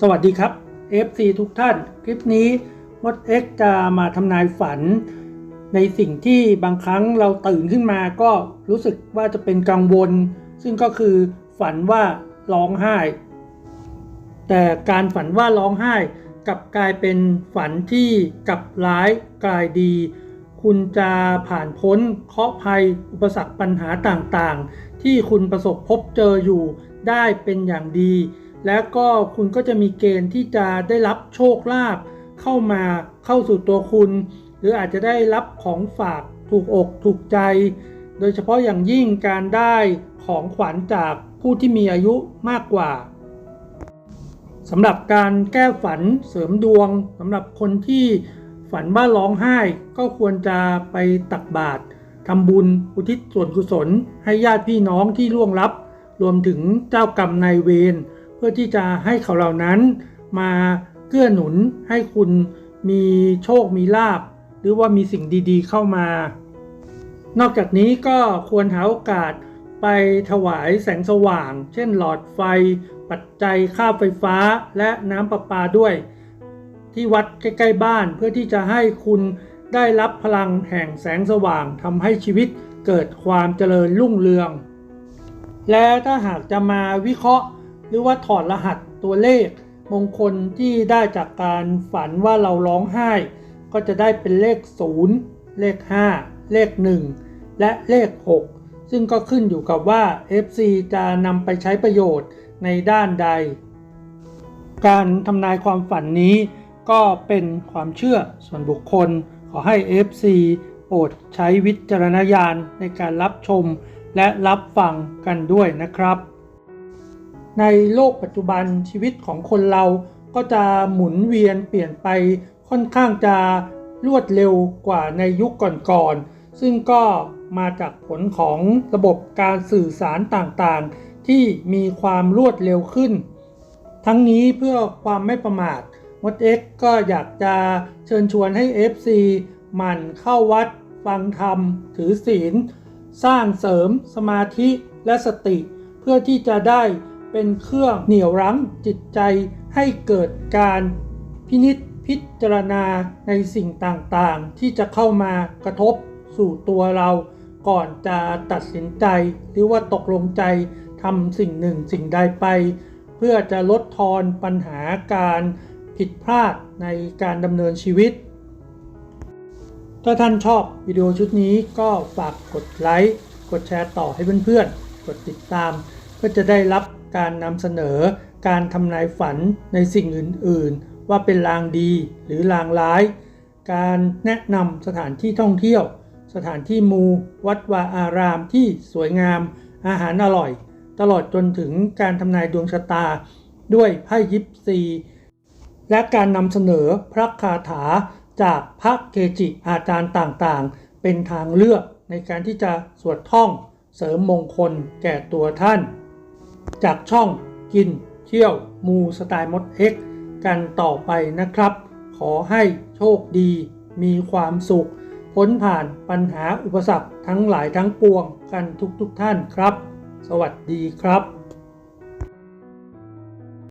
สวัสดีครับ FC ทุกท่าน คลิปนี้มด X จะมาทำนายฝัน ในสิ่งที่บางครั้งเราตื่นขึ้นมาก็รู้สึกว่าจะเป็นกังวล ซึ่งก็คือฝันว่าร้องไห้ แต่การฝันว่าร้องไห้กลับกลายเป็นฝันที่กลับร้ายกลายดี คุณจะผ่านพ้นเคราะห์ภัยอุปสรรคปัญหาต่างๆ ที่คุณประสบพบเจออยู่ได้เป็นอย่างดี และก็คุณก็จะมีเกณฑ์ที่จะได้รับโชคลาภเข้ามาเข้าสู่ตัวคุณ หรืออาจจะได้รับของฝากถูกอกถูกใจ โดยเฉพาะอย่างยิ่งการได้ของขวัญจากผู้ที่มีอายุมากกว่าสำหรับการแก้ฝันเสริมดวงสำหรับคนที่ฝันว่าร้องไห้ก็ควรจะไปตักบาตรทำบุญอุทิศส่วนกุศล ให้ญาติพี่น้องที่ล่วงลับ รวมถึงเจ้ากรรมนายเวร เพื่อที่จะให้เขาเหล่านั้นมาเกื้อหนุนให้คุณมีโชคมีลาบ หรือว่ามีสิ่งดีๆเข้ามา นอกจากนี้ก็ควรหาโอกาสไปถวายแสงสว่าง เช่นหลอดไฟ ปัจจัยค่าไฟฟ้าและน้ำประปาด้วย ที่วัดใกล้ๆบ้านเพื่อที่จะให้คุณได้รับพลังแห่งแสงสว่างทำให้ชีวิตเกิดความเจริญรุ่งเรือง และถ้าหากจะมาวิเคราะห์ หรือว่าถอดรหัสตัวเลข มงคลที่ได้จากการฝันว่าเราร้องไห้ ก็จะได้เป็นเลข 0 เลข 5 เลข 1 และเลข 6 ซึ่งก็ขึ้นอยู่กับว่า FC จะนำไปใช้ประโยชน์ในด้านใด การทำนายความฝันนี้ก็เป็นความเชื่อส่วนบุคคล ขอให้ FC โปรดใช้วิจารณญาณในการรับชมและรับฟังกันด้วยนะครับ ในโลกปัจจุบันชีวิตของคนเราก็จะหมุนเวียนเปลี่ยนไปค่อนข้างจะรวดเร็วกว่าในยุคก่อนๆ ซึ่งก็มาจากผลของระบบการสื่อสารต่างๆ ที่มีความรวดเร็วขึ้น ทั้งนี้เพื่อความไม่ประมาทมด X ก็อยากจะเชิญชวนให้ FC หมั่นเข้าวัด ฟังธรรม ถือศีล สร้างเสริมสมาธิและสติ เพื่อที่จะได้ เป็นเครื่องเหนี่ยวรั้งจิตใจให้เกิดการพินิษพิจารณาในสิ่งต่างๆ ที่จะเข้ามากระทบสู่ตัวเราก่อนจะตัดสินใจ หรือว่าตกลงใจทำสิ่งหนึ่งสิ่งใดไป เพื่อจะลดทอนปัญหาการผิดพลาดในการดำเนินชีวิต ถ้าท่านชอบวิดีโอชุดนี้ก็ฝากกดไลค์ กดแชร์ต่อให้เพื่อนๆ กดติดตามเพื่อจะได้รับ การนำเสนอ การทำนายฝันในสิ่งอื่น ๆ ว่าเป็นลางดีหรือลางร้าย การแนะนำสถานที่ท่องเที่ยว สถานที่มู วัดวาอารามที่สวยงาม อาหารอร่อย ตลอดจนถึงการทำนายดวงชะตา ด้วยไพ่ยิปซี และการนำเสนอพระคาถาจากพระเกจิอาจารย์ต่างๆ เป็นทางเลือกในการที่จะสวดท่องเสริมมงคลแก่ตัวท่าน จากช่องกินเที่ยวมูสไตล์มดเอ็กกันต่อไปนะครับ ขอให้โชคดี มีความสุข พ้นผ่านปัญหาอุปสรรคทั้งหลายทั้งปวงกันทุกๆทท่านครับ สวัสดีครับ